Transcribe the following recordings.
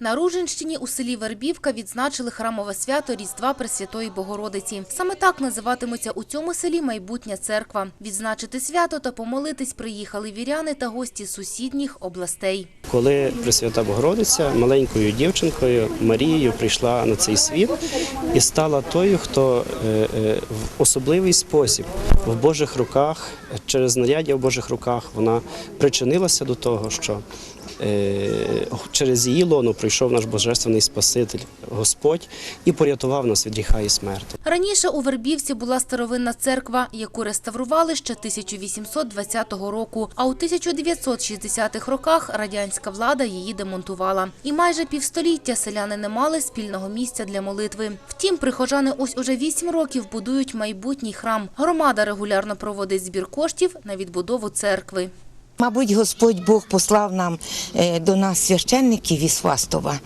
На Ружинщині у селі Вербівка відзначили храмове свято Різдва Пресвятої Богородиці. Саме так називатиметься у цьому селі майбутня церква. Відзначити свято та помолитись приїхали віряни та гості сусідніх областей. Коли Пресвята Богородиця маленькою дівчинкою Марією прийшла на цей світ і стала тою, хто е, е, в особливий спосіб в Божих руках, через знаряддя в Божих руках, вона причинилася до того, що через її лоно прийшов наш Божественний Спаситель Господь і порятував нас від гріха і смерті. Раніше у Вербівці була старовинна церква, яку реставрували ще 1820 року, а у 1960-х роках радянська влада її демонтувала. І майже півстоліття селяни не мали спільного місця для молитви. Втім, прихожани ось уже вісім років будують майбутній храм. Громада регулярно проводить збір коштів на відбудову церкви. Мабуть, Господь Бог послав нам е, до нас священників із Фастова.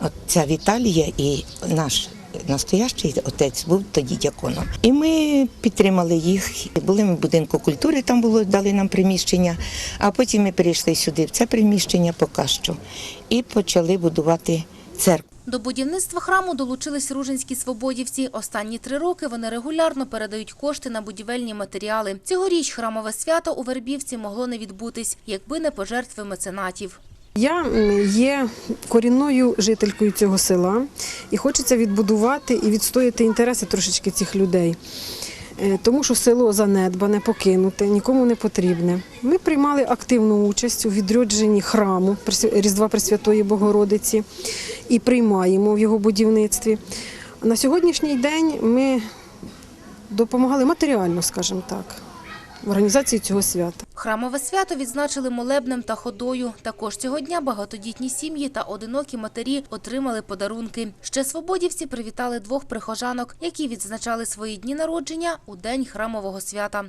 От ця Віталія і наш настоящий отець був тоді дяконом. І ми підтримали їх. Були ми в будинку культури, там було дали нам приміщення. А потім ми перейшли сюди в це приміщення поки що і почали будувати церкву. До будівництва храму долучились ружинські свободівці. Останні три роки вони регулярно передають кошти на будівельні матеріали. Цьогоріч храмове свято у Вербівці могло не відбутись, якби не пожертви меценатів. Я є корінною жителькою цього села і хочеться відбудувати і відстояти інтереси трошечки цих людей. Е, Тому що село занедбане, покинуте, нікому не потрібне. Ми приймали активну участь у відродженні храму Різдва Пресвятої Богородиці і приймаємо в його будівництві. На сьогоднішній день ми допомагали матеріально, скажімо так, в організації цього свята. Храмове свято відзначили молебнем та ходою. Також цього дня багатодітні сім'ї та одинокі матері отримали подарунки. Ще свободівці привітали двох прихожанок, які відзначали свої дні народження у день храмового свята.